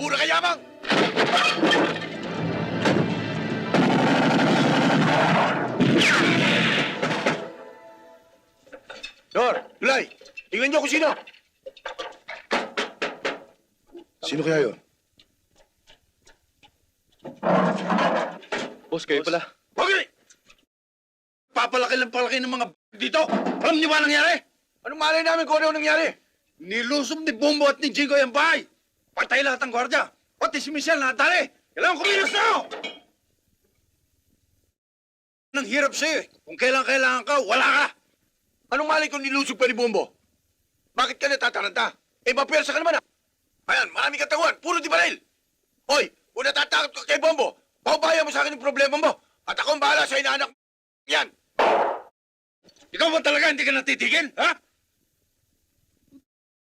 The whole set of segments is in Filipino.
Puro kayamang! Dor, Tulay, tingnan niyo kung sino. Sino kaya yun? Boss, kayo pala. Okay! Papalaki lang palaki ng mga b- dito. Alam niyo ba nangyari? Anong malay namin kung ano nangyari? Nilusob ni Bombo at ni Jingo yung bahay. Patay lahat ang gwardiya. Pati si Michelle natali. Kailangan kumilos na ako! Nang hirap sa'yo eh. Kung kailan kailangan ka, wala ka. Anong malay kung nilusob pa ni Bombo? Bakit ka natataranta? Eh, mapwersa ka naman ah. Ayan, marami katawan. Puro di baril. Hoy, kung natatakot ka kay Bombo, paubayan mo sa akin yung problema mo. At ako ang bahala sa inaanak yan. Ikaw ba talaga hindi ka natitigil, ha?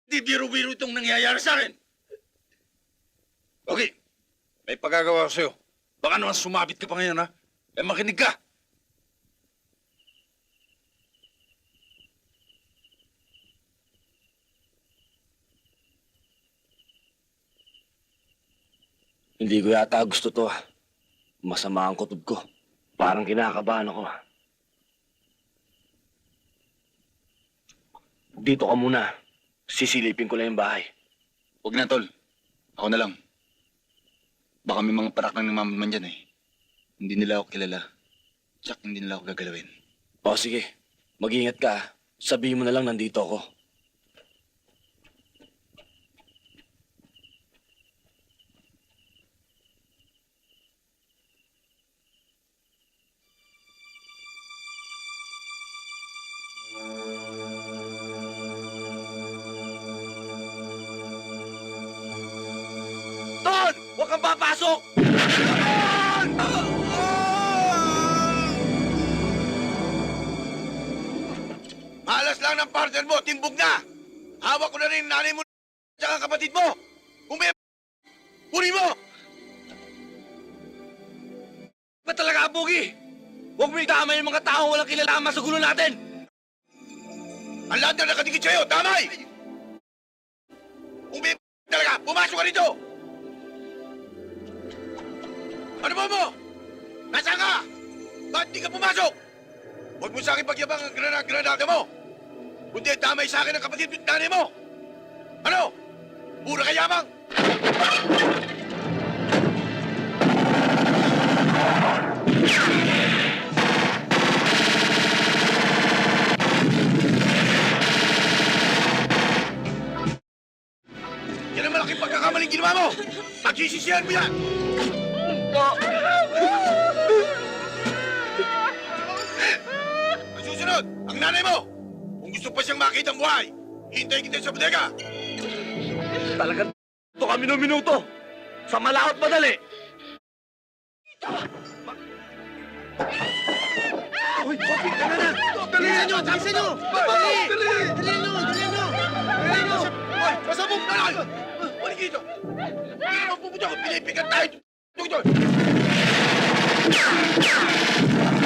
Hindi biro-biro itong nangyayari sa akin. Okay, may pagagawa ko sa'yo. Baka naman sumabit ka pa ngayon, ha? Eh, makinig ka. Hindi ko yata gusto to. Masama ang kutob ko. Parang kinakabahan ako. Dito ka muna. Sisilipin ko lang yung bahay. Huwag na, tol. Ako na lang. Baka may mga parak ng namaman dyan eh. Hindi nila ako kilala. Tsak hindi nila ako gagalawin. O sige, mag-ingat ka. ah. Sabihin mo na lang nandito ako. Huwag kang papasok! Malas lang ng partner mo, timbog na! Hawak ko na rin nanay mo at kapatid mo! Kung may kunin mo! Ba talaga, Bugi? Huwag mo itama yung mga taong walang kilalaman sa gulo natin! Ang lahat na nakadikit sa'yo, damay! Kung may talaga, pumasok ka rito! Ano ba mo? Nasaan ka? Ba't di ka pumasok? Huwag mo sa akin pagyabang ang granada-granada mo. Kundi damay sa akin ang kapatid at nanay mo. Ano? Pura kayamang? Yan ang malaking pagkakamaling ginawa mo! Pagsisisihan mo yan! Ang susunod, ang nanay mo! Kung gusto pa siyang makita ang buhay, hintayin kita sa bodega! Talagang to kami ng minuto. Sa malakot madali. Uy, Bobby, tama na! Bilisan nyo! Bilisan nyo! Dali! Dali! Dali nyo! Dali nyo! Dali nyo! Uy, pasabog na lang! Uy, dito! Hindi pupunta! Pinipigan tayo! Dito! Nay!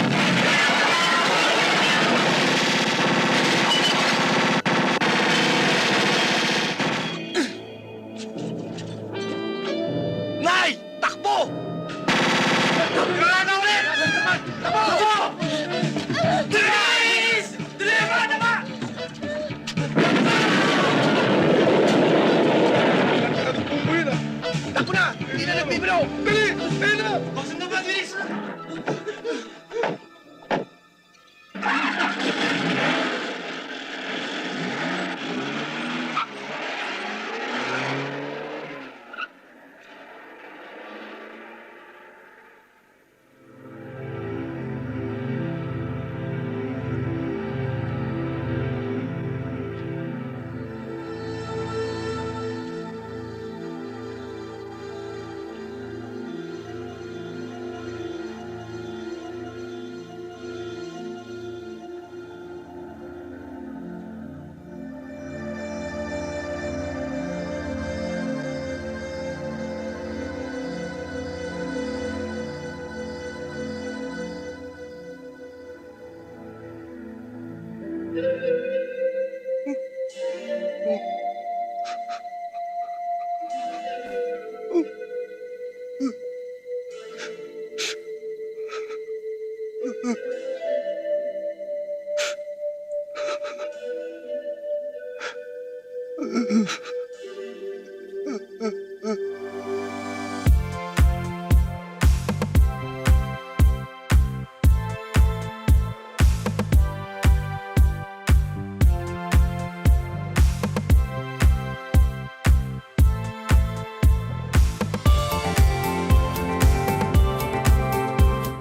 Hindi na nagbibiro! Dali! Dali na! Baksan na ba, bilis! Mm-hmm.